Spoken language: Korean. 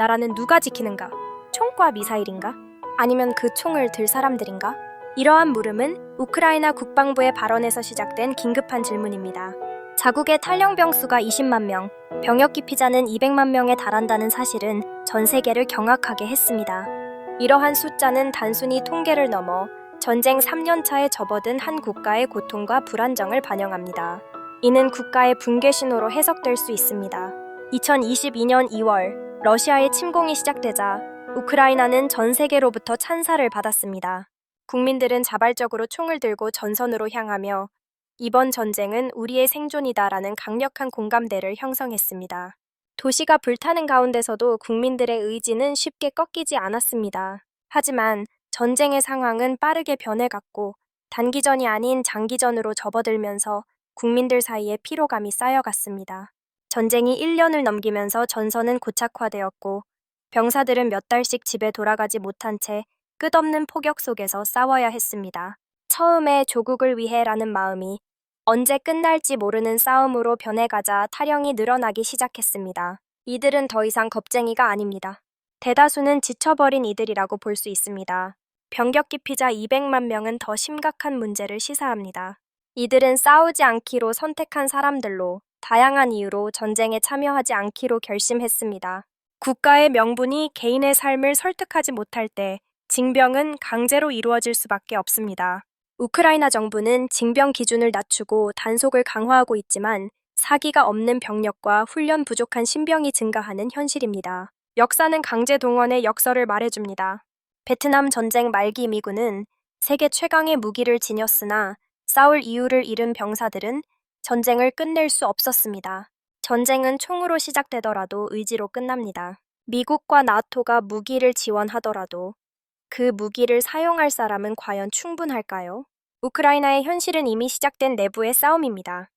나라는 누가 지키는가? 총과 미사일인가? 아니면 그 총을 들 사람들인가? 이러한 물음은 우크라이나 국방부의 발언에서 시작된 긴급한 질문입니다. 자국의 탈영병 수가 20만 명, 병역 기피자는 200만 명에 달한다는 사실은 전 세계를 경악하게 했습니다. 이러한 숫자는 단순히 통계를 넘어 전쟁 3년 차에 접어든 한 국가의 고통과 불안정을 반영합니다. 이는 국가의 붕괴 신호로 해석될 수 있습니다. 2022년 2월 러시아의 침공이 시작되자 우크라이나는 전 세계로부터 찬사를 받았습니다. 국민들은 자발적으로 총을 들고 전선으로 향하며 이번 전쟁은 우리의 생존이다라는 강력한 공감대를 형성했습니다. 도시가 불타는 가운데서도 국민들의 의지는 쉽게 꺾이지 않았습니다. 하지만 전쟁의 상황은 빠르게 변해갔고 단기전이 아닌 장기전으로 접어들면서 국민들 사이에 피로감이 쌓여갔습니다. 전쟁이 1년을 넘기면서 전선은 고착화되었고 병사들은 몇 달씩 집에 돌아가지 못한 채 끝없는 폭격 속에서 싸워야 했습니다. 처음에 조국을 위해라는 마음이 언제 끝날지 모르는 싸움으로 변해가자 타령이 늘어나기 시작했습니다. 이들은 더 이상 겁쟁이가 아닙니다. 대다수는 지쳐버린 이들이라고 볼 수 있습니다. 병격 기 피자 200만 명은 더 심각한 문제를 시사합니다. 이들은 싸우지 않기로 선택한 사람들로 다양한 이유로 전쟁에 참여하지 않기로 결심했습니다. 국가의 명분이 개인의 삶을 설득하지 못할 때 징병은 강제로 이루어질 수밖에 없습니다. 우크라이나 정부는 징병 기준을 낮추고 단속을 강화하고 있지만 사기가 없는 병력과 훈련 부족한 신병이 증가하는 현실입니다. 역사는 강제 동원의 역설을 말해줍니다. 베트남 전쟁 말기 미군은 세계 최강의 무기를 지녔으나 싸울 이유를 잃은 병사들은 전쟁을 끝낼 수 없었습니다. 전쟁은 총으로 시작되더라도 의지로 끝납니다. 미국과 나토가 무기를 지원하더라도 그 무기를 사용할 사람은 과연 충분할까요? 우크라이나의 현실은 이미 시작된 내부의 싸움입니다.